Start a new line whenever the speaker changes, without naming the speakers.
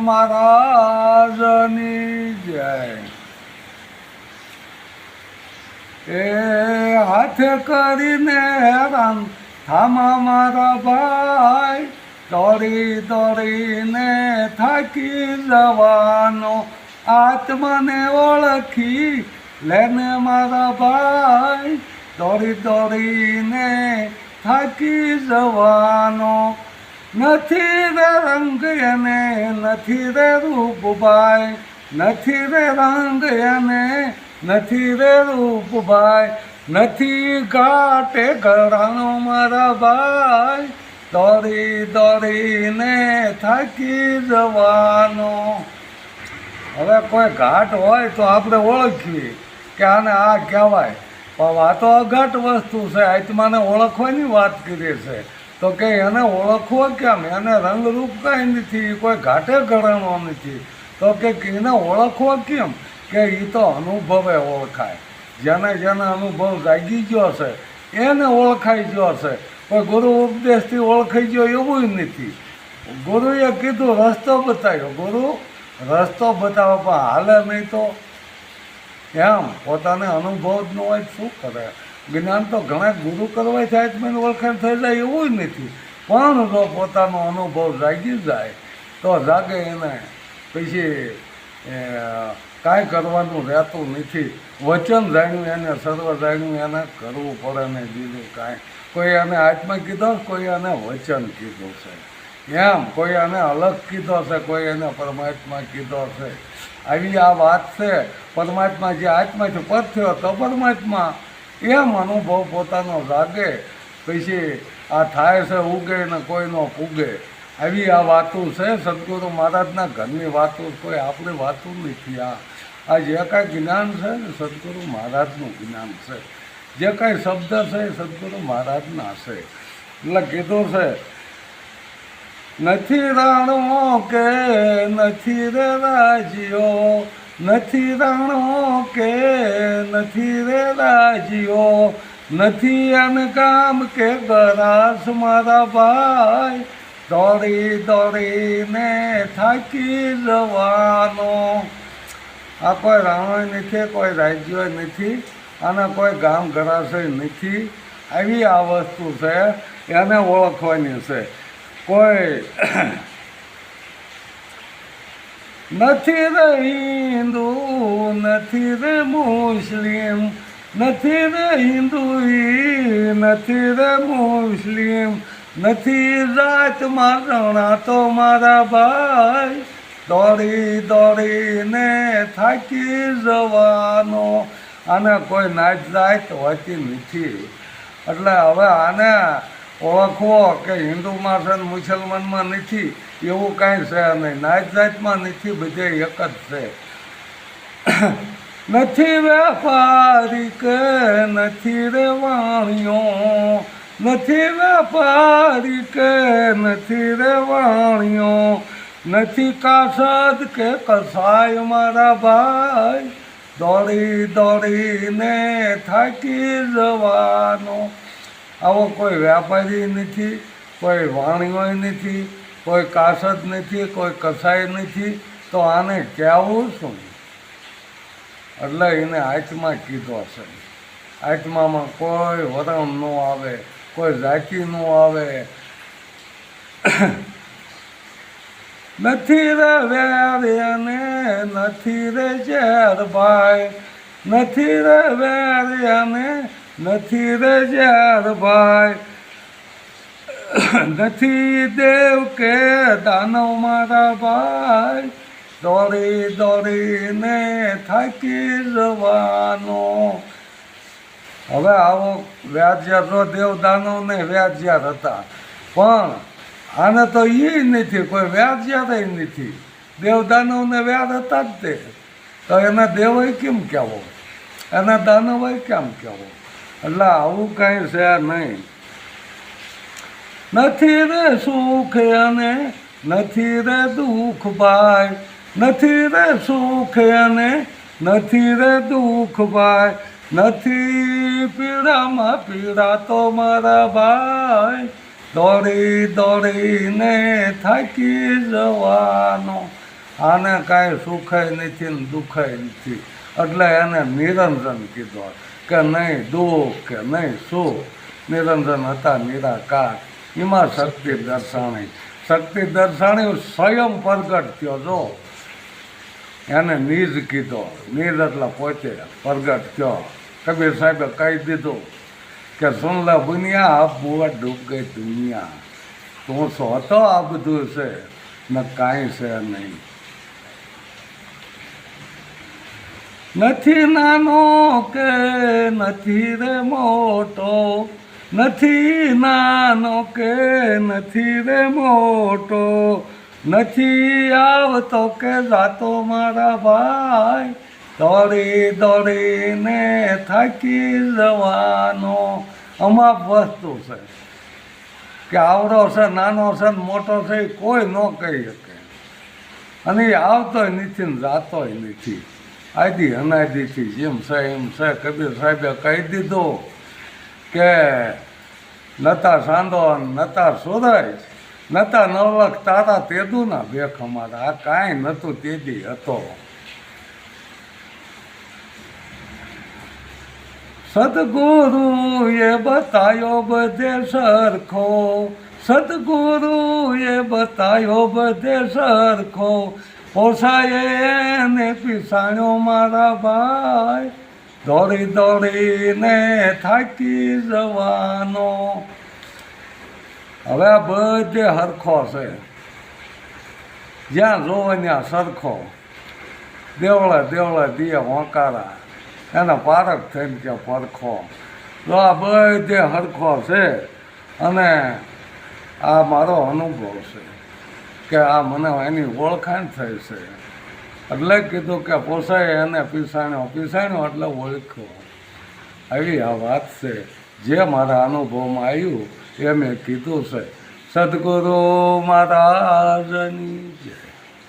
મહારાજની જય. એ હાથે કરીને હેરાન થામા મારા ભાઈ, દોડી દોડીને થાકી જવાનો આત્માને ઓળખી લેને મારા ભાઈ, દોડી દોડીને થાકી જવાનો નથી રે રંગ એને, નથી રે રૂપભાઈ નથી રે રંગ એને, નથી રે રૂપભાઈ નથી ઘાટે ઘરાણો મારા ભાઈ. દોડી દોડીને થાકી જવાનો. હવે કોઈ ઘાટ હોય તો આપણે ઓળખીએ કે આને આ કહેવાય. પણ આ તો અઘાટ વસ્તુ છે. આત્માને ઓળખવાની વાત કરીએ છે. તો કે એને ઓળખવો કેમ? એને રંગરૂપ કાંઈ નથી કોઈ ઘાટે ઘડાણો નથી. તો કે એને ઓળખવો કેમ? કે એ તો અનુભવે ઓળખાય. જેને જેને અનુભવ જાગી ગયો છે, એને ઓળખાઈ ગયો છે. કોઈ ગુરુ ઉપદેશથી ઓળખાઈ ગયો એવું નથી. ગુરુએ કીધું, રસ્તો બતાવ્યો. ગુરુ, રસ્તો બતાવો, પણ હાલે નહીં તો? એમ. પોતાને અનુભવ જ ન હોય શું કરે? જ્ઞાન તો ઘણા ગુરુ કરવા થાય મને ઓળખાણ થઈ જાય એવું જ નથી. પણ જો પોતાનો અનુભવ જાગી જાય, તો જાગે એને પછી કાંઈ કરવાનું રહેતું નથી. વચન જાણ્યું એને, સર્વ જાણ્યું એને, કરવું પડે ને બીજું કાંઈ. કોઈ એને આત્મા કીધો, કોઈ એને વચન કીધું છે. એમ, કોઈ એને અલગ કીધો છે, કોઈ એને પરમાત્મા કીધો છે. આવી આ વાત છે, પરમાત્મા જે આત્માથી પદ થયો તો પરમાત્મા એમ અનુભવ પોતાનો જાગે. પછી આ થાય છે, ઉગે ને કોઈનો પૂગે. આવી આ વાતો છે સદગુરુ મહારાજના ઘરની વાતો કોઈ આપણી વાતો નથી. આ આ જે કાંઈ જ્ઞાન છે ને સદગુરુ મહારાજનું જ્ઞાન છે. જે કાંઈ શબ્દ છે એ સદગુરુ મહારાજના છે. એટલે કીધું છે, નથી રાણો કે નથી રે રાજીઓ નથી રાણો કે નથી રે રાજીઓ નથી અનકામ કે ગરાસ મારા ભાઈ. દોડી દોડીને થાકી જવાનો. આ કોઈ રાણો નથી, કોઈ રાજ્ય નથી, અને કોઈ ગામ ગરાશે નથી. આવી આ વસ્તુ છે, એને ઓળખવાની છે. કોઈ નથી રે હિન્દુ, નથી રે મુસ્લિમ, નથી રે હિન્દુ, નથી રે મુસ્લિમ, નથી જાતમાં જણાતો મારા ભાઈ. દોડી દોડીને થાકી જવાનો, આને કોઈ નાચ જાત હોતી નથી. એટલે હવે આને ઓળખવો કે હિન્દુમાં છે મુસલમાનમાં નથી, એવું કાંઈ છે નહીં. નાત જાતમાં નથી, બધે એક જ છે. નથી વેપારી કે નથી રે વાણિયો નથી વેપારી કે નથી રે વાણિયો નથી કાસદ કે કસાય મારા ભાઈ. દોડી દોડીને થાકી જવાનો. આવો કોઈ વ્યાપારી નથી, કોઈ વાણીઓ નથી, કોઈ કાસદ નથી, કોઈ કસાય નથી, તો આને કહેવું શું? એટલે એને આત્મા કીધો છે. આત્મામાં કોઈ વરણ ન આવે, કોઈ જાતિ ન આવે. નથી રે વેરિયાને, નથી રે ઝેર ભાઈ, નથી રે વેરિયાને નથી રજાર ભાઈ. નથી દેવ કે દાનવ મારા ભાઈ. દોડી દોડીને થાકી જવાનો. હવે આવો વ્યાજ્યારો દેવ દાનવ ને વ્યાજ્યાર હતા. પણ આને તો એ નથી, કોઈ વ્યાજ્યાર નથી. દેવ દાનવ ને વ્યાજ હતા જ તે. તો એને દેવય કેમ કહેવો? એના દાનવય કેમ કહેવો? એટલે આવું કાંઈ છે નહીં. નથી રે સુખ અને નથી રે દુઃખ ભાઈ. નથી રે સુખ અને નથી રે દુઃખ ભાઈ. નથી પીડામાં પીડા તો મારા ભાઈ. દોડી દોડીને થાકી જવાનો. આને કાંઈ સુખાય નથી ને દુખાય નથી. એટલે એને નિરંજન કીધો. કે નહીં, દુઃખ કે નહીં, સુખ, નિરંજન હતા, નિરાકાર. એમાં શક્તિ દર્શાણી. શક્તિ દર્શાણી સ્વયં પ્રગટ થયો, જો. એને નિજ કીધો. નિજ એટલે પોતે પ્રગટ થયો. કબીર સાહેબે કહી દીધું કે, સુનલા બુનિયા, આ બુઆ ડૂબ ગઈ દુનિયા. તું સો હતો આ બધું છે? ને કાંઈ છે નહીં. નથી નાનો કે નથી રે મોટો, નથી નાનો કે નથી રે મોટો, નથી આવતો કે જાતો મારા ભાઈ. દોડી દોડીને થાકી જવાનો અમાપ વસ્તુ છે કે આવડો છે, નાનો છે મોટો છે કોઈ ન કહી શકે. અને આવતોય નથી ને જાતોય નથી. આદિ, અનાદિથી, જેમ છે એમ છે કબીર સાહેબે કહી દીધું કે નતા સાંધો નતા સુરજ નતા નવલખ તારા તેદુના ભેખ અમારા. આ કાંઈ નહોતું તેદી હતો. સદગુરુએ બતાયો બધે સરખો. સદગુરુ એ બતાયો બધે સરખો. પોસાય ને પીસાણ્યો મારા ભાઈ. દોડી દોડીને થાકી જવાનો. હવે આ બધે હરખો છે. જ્યાં જોવે ત્યાં સરખો. દેવળે દેવળે દિયે હોંકારા. એના પારક થઈને કે પરખો. તો આ બધે હરખો છે અને આ મારો અનુભવ છે. કે આ મને એની ઓળખાણ થઈ છે. એટલે કીધું કે પોસાય એને પીસાણ્યો પીસાણ્યો એટલે ઓળખ્યો આવી આ વાત છે. જે મારા અનુભવમાં આવ્યું એ મેં કીધું છે. સદગુરુ મહારાજની જય.